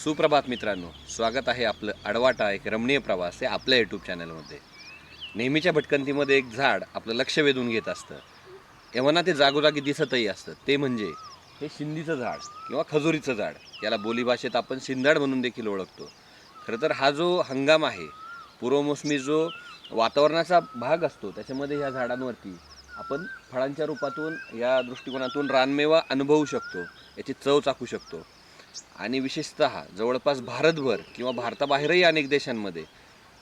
सुप्रभात मित्रांनो स्वागत आहे आपलं अडवाटा एक रमणीय प्रवास हे आपल्या यूट्यूब चॅनलमध्ये नेहमीच्या भटकंतीमध्ये एक झाड आपलं लक्ष वेधून घेत असतं. एव्हाना ते जागोजागी दिसतही असतं. ते म्हणजे हे शिंदीचं झाड किंवा खजुरीचं झाड. याला बोलीभाषेत आपण शिंदाड म्हणून देखील ओळखतो. खरं तर हा जो हंगाम आहे पूर्वमोसमी जो वातावरणाचा भाग असतो त्याच्यामध्ये ह्या झाडांवरती आपण फळांच्या रूपातून या दृष्टिकोनातून रानमेवा अनुभवू शकतो. याची चव चाकू शकतो. आणि विशेषत जवळपास भारतभर किंवा भारताबाहेरही अनेक देशांमध्ये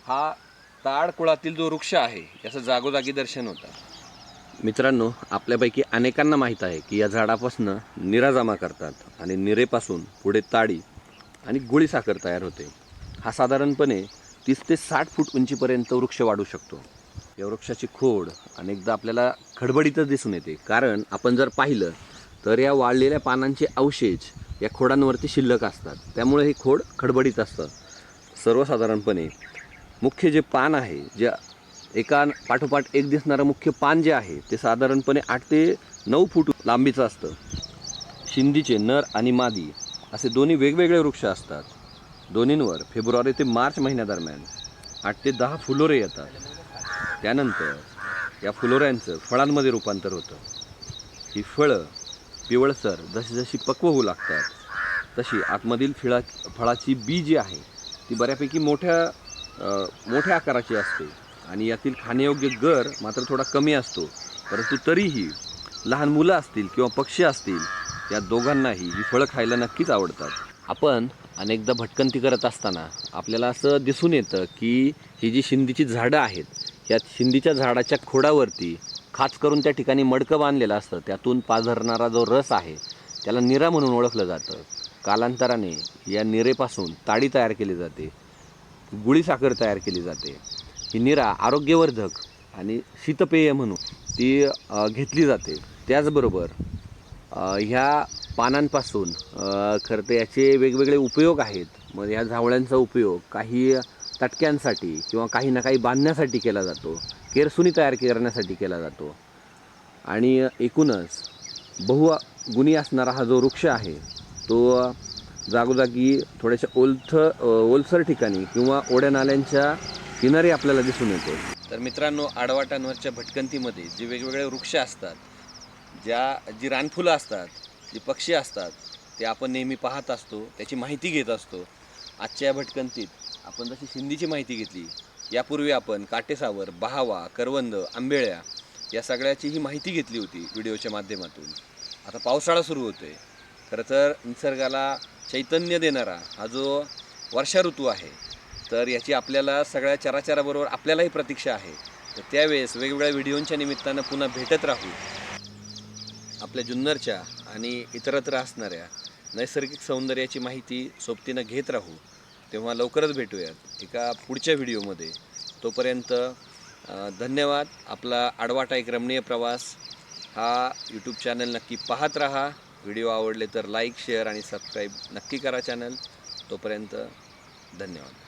हा ताड कुळातील जो वृक्ष आहे याचं जागोजागी दर्शन होतं. मित्रांनो आपल्यापैकी अनेकांना माहीत आहे की या झाडापासून निरा जमा करतात आणि निरेपासून पुढे ताडी आणि गुळी साखर तयार होते. हा साधारणपणे तीस ते साठ फूट उंचीपर्यंत वृक्ष वाढू शकतो. या वृक्षाची खोड अनेकदा आपल्याला खडबडीतच दिसून येते. कारण आपण जर पाहिलं तर या वाळलेल्या पानांचे अवशेष या खोडांवरती शिल्लक असतात. त्यामुळे हे खोड खडबडीत असतं. सर्वसाधारणपणे मुख्य जे पान आहे जे एका पाठोपाठ एक दिसणारं मुख्य पान जे आहे ते साधारणपणे आठ ते नऊ फूट लांबीचं असतं. शिंदीचे नर आणि मादी असे दोन्ही वेगवेगळे वृक्ष असतात. दोन्हींवर फेब्रुवारी ते मार्च महिन्यादरम्यान आठ ते दहा फुलोरे येतात. त्यानंतर या फुलोऱ्यांचं फळांमध्ये रूपांतर होतं. ही फळं पिवळसर जशी जशी पक्व होऊ लागतात तशी आतमधील फिळा फळाची बी जी आहे ती बऱ्यापैकी मोठ्या मोठ्या आकाराची असते. आणि यातील खाण्यायोग्य गर मात्र थोडा कमी असतो. परंतु तरीही लहान मुलं असतील किंवा पक्षी असतील या दोघांनाही ही फळं खायला नक्कीच आवडतात. आपण अनेकदा भटकंती करत असताना आपल्याला असं दिसून येतं की ही जी शिंदीची झाडं आहेत या शिंदीच्या झाडाच्या खोडावरती खाच करून त्या ठिकाणी मडकं बांधलेलं असतं. त्यातून पाझरणारा जो रस आहे त्याला निरा म्हणून ओळखलं जातं. कालांतराने या निरेपासून ताडी तयार केली जाते. गुळी साखर तयार केली जाते. ही निरा आरोग्यवर्धक आणि शीतपेय म्हणून ती घेतली जाते. त्याचबरोबर ह्या पानांपासून खरं तर याचे वेगवेगळे उपयोग आहेत. मग ह्या झावळ्यांचा उपयोग काही तटक्यांसाठी किंवा काही ना काही बांधण्यासाठी केला जातो. केरसुनी तयार करण्यासाठी केला जातो. आणि एकूणच बहुगुणी असणारा हा जो वृक्ष आहे तो जागोजागी थोड्याशा ओलथ ओलसर ठिकाणी किंवा ओढ्या नाल्यांच्या किनारी आपल्याला दिसून येतो. तर मित्रांनो आडवाटांवरच्या भटकंतीमध्ये जे वेगवेगळे वृक्ष असतात ज्या जी रानफुलं असतात जी पक्षी असतात ते आपण नेहमी पाहत असतो त्याची माहिती घेत असतो. आजच्या या भटकंतीत आपण जशी सिंधीची माहिती घेतली यापूर्वी आपण काटेसावर बहावा करवंद आंबेळ्या या सगळ्याची ही माहिती घेतली होती व्हिडिओच्या माध्यमातून. आता पावसाळा सुरू होतोय. खरं तर निसर्गाला चैतन्य देणारा हा जो वर्षा ऋतू आहे तर याची आपल्याला सगळ्या चराचराबरोबर आपल्यालाही प्रतीक्षा आहे. तर त्यावेळेस वेगवेगळ्या व्हिडिओंच्या निमित्तानं पुन्हा भेटत राहू. आपल्या जुन्नरच्या आणि इतरत्र असणाऱ्या नैसर्गिक सौंदर्याची माहिती सोबतीनं घेत राहू. तेव्हा लवकरच भेटूयात एका पुढच्या व्हिडिओमध्ये. तोपर्यंत धन्यवाद. आपला आडवाटा एक रमणीय प्रवास. हा यूट्यूब चॅनल नक्की पाहत राहा. व्हिडिओ आवडले तर लाईक शेअर आणि सबस्क्राईब नक्की करा चॅनल तोपर्यंत धन्यवाद.